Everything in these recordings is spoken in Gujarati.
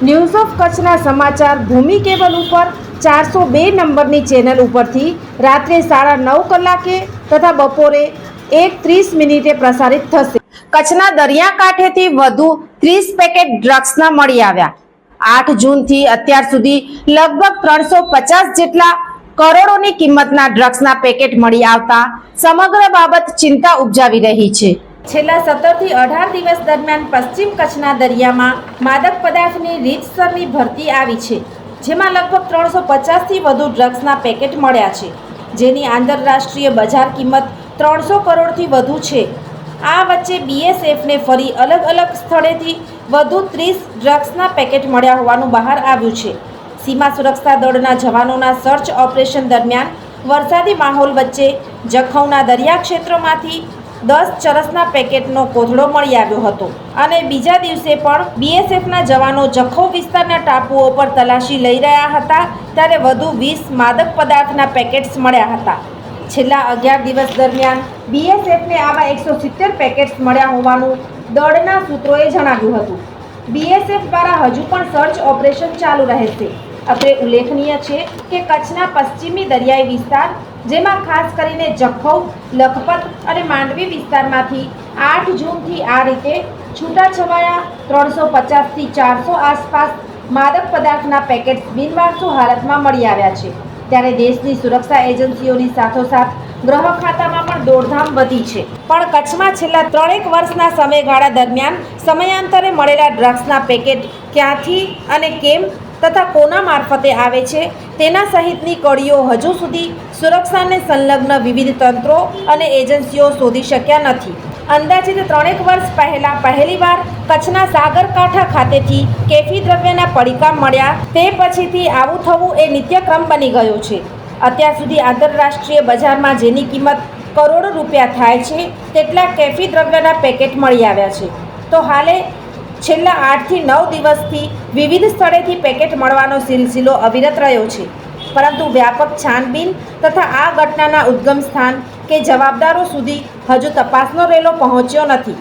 news of કચ્છના સમાચાર ભૂમિ કેબલ ઉપર ચારસો બે નંબરની ચેનલ ઉપરથી રાત્રે સાડા નવ કલાકે તથા બપોરે એક ત્રીસ મિનિટે પ્રસારિત થશે. કચ્છના દરિયાકાંઠેથી વધુ ત્રીસ પેકેટ ડ્રગ્સના મળી આવ્યા. આઠ જૂનથી અત્યાર સુધી લગભગ ત્રણસો પચાસ જેટલા કરોડોની કિંમતના ડ્રગ્સના પેકેટ મળી આવતા સમગ્ર બાબત ચિંતા ઉપજાવી રહી છે. છેલ્લા સત્તરથી અઢાર દિવસ દરમિયાન પશ્ચિમ કચ્છના દરિયામાં માદક પદાર્થની રીતસરની ભરતી આવી છે, જેમાં લગભગ ત્રણસો પચાસથી વધુ ડ્રગ્સના પેકેટ મળ્યા છે. જેની આંતરરાષ્ટ્રીય બજાર કિંમત ત્રણસો કરોડથી વધુ છે. આ વચ્ચે બીએસએફને ફરી અલગ અલગ સ્થળેથી વધુ ત્રીસ ડ્રગ્સના પેકેટ મળ્યા હોવાનું બહાર આવ્યું છે. સીમા સુરક્ષા દળના જવાનોના સર્ચ ઓપરેશન દરમિયાન વરસાદી માહોલ વચ્ચે જખૌના દરિયા ક્ષેત્રમાંથી દસ ચરસના પેકેટનો કોથળો મળી આવ્યો હતો. અને બીજા દિવસે પણ બીએસએફના જવાનો જખૌ વિસ્તારના ટાપુઓ પર તલાશી લઈ રહ્યા હતા, ત્યારે વધુ વીસ માદક પદાર્થના પેકેટ્સ મળ્યા હતા. છેલ્લા અગિયાર દિવસ દરમિયાન બીએસએફને આવા એકસો સિત્તેર પેકેટ્સ મળ્યા હોવાનું દળના સૂત્રોએ જણાવ્યું હતું. બીએસએફ દ્વારા હજુ પણ સર્ચ ઓપરેશન ચાલુ રહેશે. અત્રે ઉલ્લેખનીય છે કે કચ્છના પશ્ચિમી દરિયાઈ વિસ્તાર, જેમાં ખાસ કરીને જખૌ, લખપત અને માંડવી વિસ્તારમાંથી આઠ જૂનથી આ રીતે છૂટાછવાયા ત્રણસો પચાસથી ચારસો આસપાસ માદક પદાર્થના પેકેટ્સ બિનવારસુ હાલતમાં મળી આવ્યા છે. ત્યારે દેશની સુરક્ષા એજન્સીઓની સાથોસાથ ગ્રહ ખાતામાં પણ દોડધામ વધી છે. પણ કચ્છમાં છેલ્લા ત્રણેક વર્ષના સમયગાળા દરમિયાન સમયાંતરે મળેલા ડ્રગ્સના પેકેટ ક્યાંથી અને કેમ તથા કોના મારફતે આવે છે, તેના સહિતની કડીઓ હજુ સુધી સુરક્ષાને સંલગ્ન વિવિધ તંત્રો અને એજન્સીઓ શોધી શક્યા નથી. અંદાજિત ત્રણેક વર્ષ પહેલા પહેલીવાર કચ્છના સાગરકાંઠા ખાતેથી કેફી દ્રવ્યના પડીકા મળ્યા, તે પછીથી આવું થવું એ નિત્યક્રમ બની ગયો છે. અત્યાર સુધી આંતરરાષ્ટ્રીય બજારમાં જેની કિંમત કરોડો રૂપિયા થાય છે, તેટલા કેફી દ્રવ્યના પેકેટ મળી આવ્યા છે. તો હાલે છેલ્લા આઠથી નવ દિવસથી વિવિધ સ્થળેથી પેકેટ મળવાનો સિલસિલો અવિરત રહ્યો છે. પરંતુ વ્યાપક છાનબીન તથા આ ઘટનાના ઉદ્ગમ સ્થાન કે જવાબદારો સુધી હજુ તપાસનો રેલો પહોંચ્યો નથી.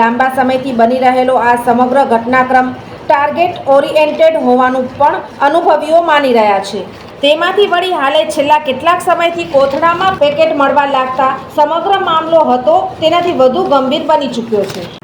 લાંબા સમયથી બની રહેલો આ સમગ્ર ઘટનાક્રમ ટાર્ગેટ ઓરિએન્ટેડ હોવાનું પણ અનુભવીઓ માની રહ્યા છે. તેમાંથી વળી હાલે છેલ્લા કેટલાક સમયથી કોથળામાં પેકેટ મળવા લાગતા સમગ્ર મામલો હતો તેનાથી વધુ ગંભીર બની ચૂક્યો છે.